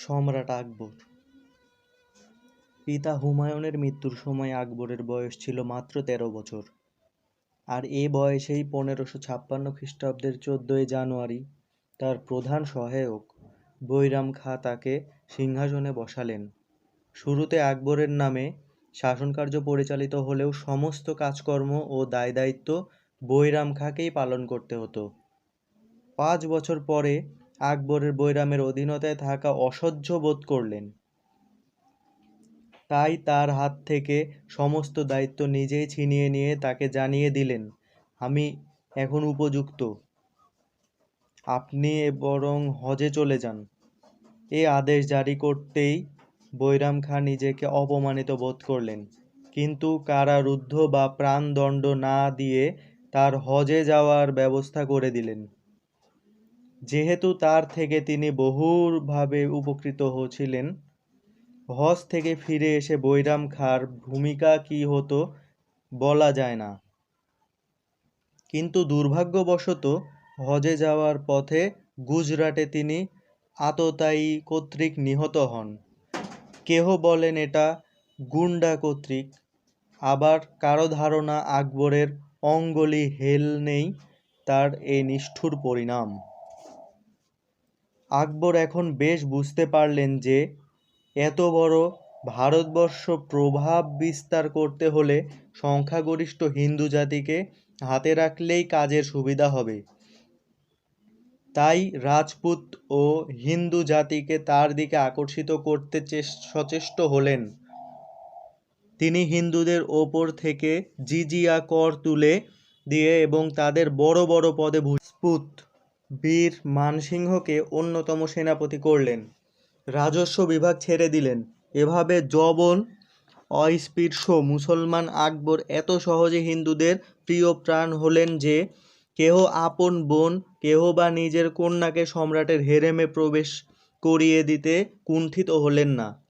সম্রাট আকবর। পিতা হুমায়ুনের মৃত্যুর সময় আকবরের বয়স ছিল মাত্র তেরো বছর। আর এ বয়সেই পনেরোশো ছাপ্পান্ন খ্রিস্টাব্দের চোদ্দই জানুয়ারি তার প্রধান সহায়ক বৈরাম খাঁ তাকে সিংহাসনে বসালেন। শুরুতে আকবরের নামে শাসনকার্য পরিচালিত হলেও সমস্ত কাজকর্ম ও দায়দায়িত্ব বৈরাম খাঁকেই পালন করতে হতো। পাঁচ বছর পরে আকবরের বৈরামের অধীনতায় থাকা অসহ্য বোধ করলেন। তাই তার হাত থেকে সমস্ত দায়িত্ব নিজেই ছিনিয়ে নিয়ে তাকে জানিয়ে দিলেন, আমি এখন উপযুক্ত। আপনি বরং হজে চলে যান এ আদেশ জারি করতেই বৈরাম খাঁ নিজেকে অপমানিত বোধ করলেন। কিন্তু কারারুদ্ধ বা প্রাণদণ্ড না দিয়ে তার হজে যাওয়ার ব্যবস্থা করে দিলেন। যেহেতু তার থেকে তিনি বহুভাবে উপকৃত হয়েছিলেন হজ থেকে ফিরে এসে বৈরাম খাঁর ভূমিকা কী হতো বলা যায় না। কিন্তু দুর্ভাগ্যবশত হজে যাওয়ার পথে গুজরাটে তিনি আততায়ী কর্তৃক নিহত হন। কেহ বলেন এটা গুন্ডা কর্তৃক। আবার কারও ধারণা আকবরের অঙ্গলি হেল নেই, তার এই নিষ্ঠুর পরিণাম। আকবর এখন বেশ বুঝতে পারলেন যে, এত বড় ভারতবর্ষ প্রভাব বিস্তার করতে হলে সংখ্যাগরিষ্ঠ হিন্দু জাতিকে হাতে রাখলেই কাজের সুবিধা হবে। তাই রাজপুত ও হিন্দু জাতিকে তার দিকে আকর্ষিত করতে সচেষ্ট হলেন। তিনি হিন্দুদের ওপর থেকে জিজিয়া কর তুলে দিয়ে এবং তাদের বড় বড় পদে রাজপুত বীর মানসিংহকে অন্যতম সেনাপতি করলেন। রাজস্ব বিভাগ ছেড়ে দিলেন। এভাবে যবন অস্পৃশ্য মুসলমান আকবর এত সহজে হিন্দুদের প্রিয় প্রাণ হলেন যে, কেহ আপন বোন, কেহ বা নিজের কন্যাকে সম্রাটের হেরেমে প্রবেশ করিয়ে দিতে কুণ্ঠিত হলেন না।